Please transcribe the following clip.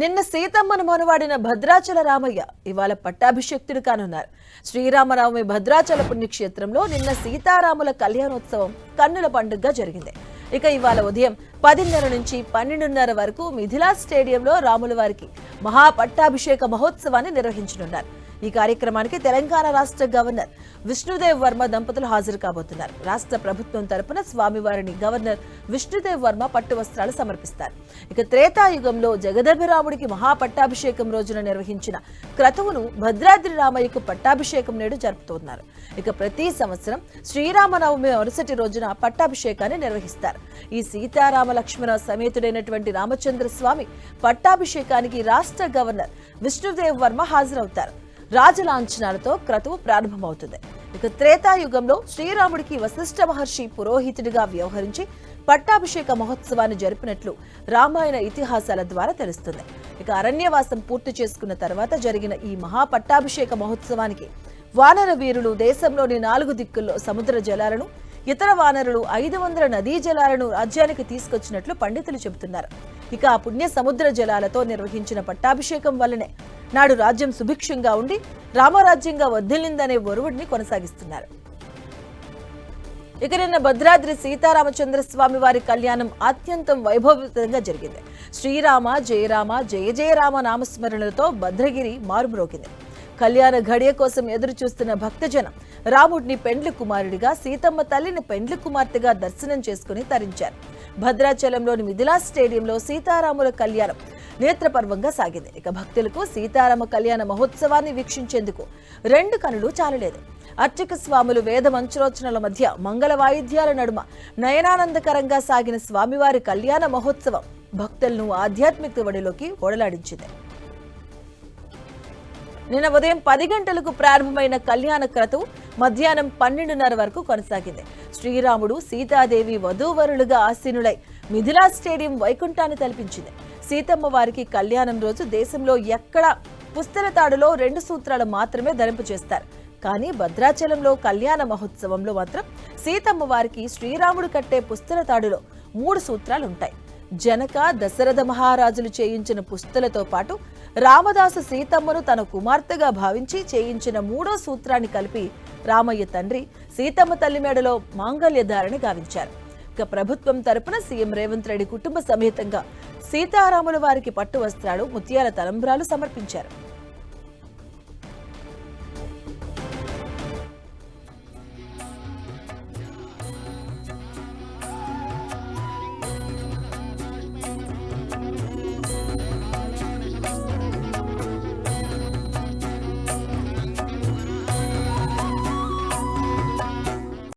నిన్న సీతమ్మను మొనవాడిన భద్రాచల రామయ్య ఇవాళ పట్టాభిషక్తుడు కానున్నారు. శ్రీరామనవమి భద్రాచల పుణ్యక్షేత్రంలో నిన్న సీతారాముల కళ్యాణోత్సవం కన్నుల పండుగగా జరిగింది. ఇక ఇవాళ ఉదయం పదిన్నర నుంచి పన్నెండున్నర వరకు మిథిలా స్టేడియంలో రాముల వారికి మహాపట్టాభిషేక మహోత్సవాన్ని నిర్వహించనున్నారు. ఈ కార్యక్రమానికి తెలంగాణ రాష్ట్ర గవర్నర్ విష్ణుదేవ్ వర్మ దంపతులు హాజరు కాబోతున్నారు. రాష్ట్ర ప్రభుత్వం తరపున స్వామివారిని గవర్నర్ విష్ణుదేవ్ వర్మ పట్టు వస్త్రాలు సమర్పిస్తారు. ఇక త్రేతాయుగంలో జగదభిరాముడికి మహాపట్టాభిషేకం రోజున నిర్వహించిన క్రతువును భద్రాద్రి రామయ్యకు పట్టాభిషేకం నేడు జరుపుతున్నారు. ఇక ప్రతి సంవత్సరం శ్రీరామనవమి మరుసటి రోజున పట్టాభిషేకాన్ని నిర్వహిస్తారు. ఈ సీతారామ లక్ష్మణ సమేతుడైనటువంటి రామచంద్ర స్వామి పట్టాభిషేకానికి రాష్ట్ర గవర్నర్ విష్ణుదేవ్ వర్మ హాజరవుతారు. రాజలాంఛనాలతో క్రతువు ప్రారంభమవుతుంది. ఇక త్రేతాయుగంలో శ్రీరాముడికి వశిష్ఠ మహర్షి పురోహితుడిగా వ్యవహరించి పట్టాభిషేక మహోత్సవాన్ని జరిపినట్లు రామాయణ ఇతిహాసాల ద్వారా తెలుస్తుంది. ఇక అరణ్యవాసం పూర్తి చేసుకున్న తర్వాత జరిగిన ఈ మహా పట్టాభిషేక మహోత్సవానికి వానర వీరులు దేశంలోని నాలుగు దిక్కుల్లో సముద్ర జలాలను ఇతర వానరులు ఐదు వందల నదీ జలాలను రాజ్యానికి తీసుకొచ్చినట్లు పండితులు చెబుతున్నారు. ఇక ఆ పుణ్య సముద్ర జలాలతో నిర్వహించిన పట్టాభిషేకం వల్లనే నాడు రాజ్యం సుభిక్షంగా ఉండి రామరాజ్యంగా వర్ధిల్లిందనే ఒరువుడిని కొనసాగిస్తున్నారు. ఇక నిన్న భద్రాద్రి సీతారామచంద్ర స్వామి వారి కళ్యాణం అత్యంతం వైభవితంగా జరిగింది. శ్రీరామ జయరామ జయ జయరామ నామస్మరణలతో భద్రగిరి మారుమ్రోగింది. కళ్యాణ ఘడియ కోసం ఎదురు చూస్తున్న భక్తజనం రాముడిని పెండ్లి కుమారుడిగా సీతమ్మ తల్లిని పెండ్లి కుమార్తెగా దర్శనం చేసుకుని తరించారు. భద్రాచలంలోని మిథిలా స్టేడియంలో సీతారాముల కళ్యాణం నేత్రపర్వంగా సాగింది. ఇక భక్తులకు సీతారామ కళ్యాణ మహోత్సవాన్ని వీక్షించేందుకు రెండు కనులు చాలలేదు. అర్చక స్వాములు వేద మంత్రోచనల మధ్య మంగళ వాయిద్యాల నడుమ నయనానందకరంగా సాగిన స్వామివారి కళ్యాణ మహోత్సవం భక్తులను ఆధ్యాత్మిక వడిలోకి ఓడలాడించింది. నిన్న ఉదయం పది గంటలకు ప్రారంభమైన కళ్యాణ క్రతువు మధ్యాహ్నం పన్నెండున్నర వరకు కొనసాగింది. శ్రీరాముడు సీతాదేవి వధూవరులుగా ఆసీనులై మిథిలా స్టేడియం వైకుంఠాన్ని తలపించింది. సీతమ్మ వారికి కళ్యాణం రోజు దేశంలో ఎక్కడ పుస్తలతాడులో రెండు సూత్రాలు మాత్రమే ధరింపు చేస్తారు. కానీ భద్రాచలంలో కళ్యాణ మహోత్సవంలో మాత్రం సీతమ్మ వారికి శ్రీరాముడు కట్టే పుస్తలతాడులో మూడు సూత్రాలు ఉంటాయి. జనక దశరథ మహారాజులు చేయించిన పుస్తలతో పాటు రామదాసు సీతమ్మను తన కుమార్తెగా భావించి చేయించిన మూడో సూత్రాన్ని కలిపి రామయ్య తండ్రి సీతమ్మ తల్లి మేడలో మాంగళ్య ధారణ గావించారు. ఇక ప్రభుత్వం తరపున సీఎం రేవంత్ రెడ్డి కుటుంబ సమేతంగా సీతారాముల వారికి పట్టు వస్త్రాలు ముత్యాల తలంబ్రాలు సమర్పించారు.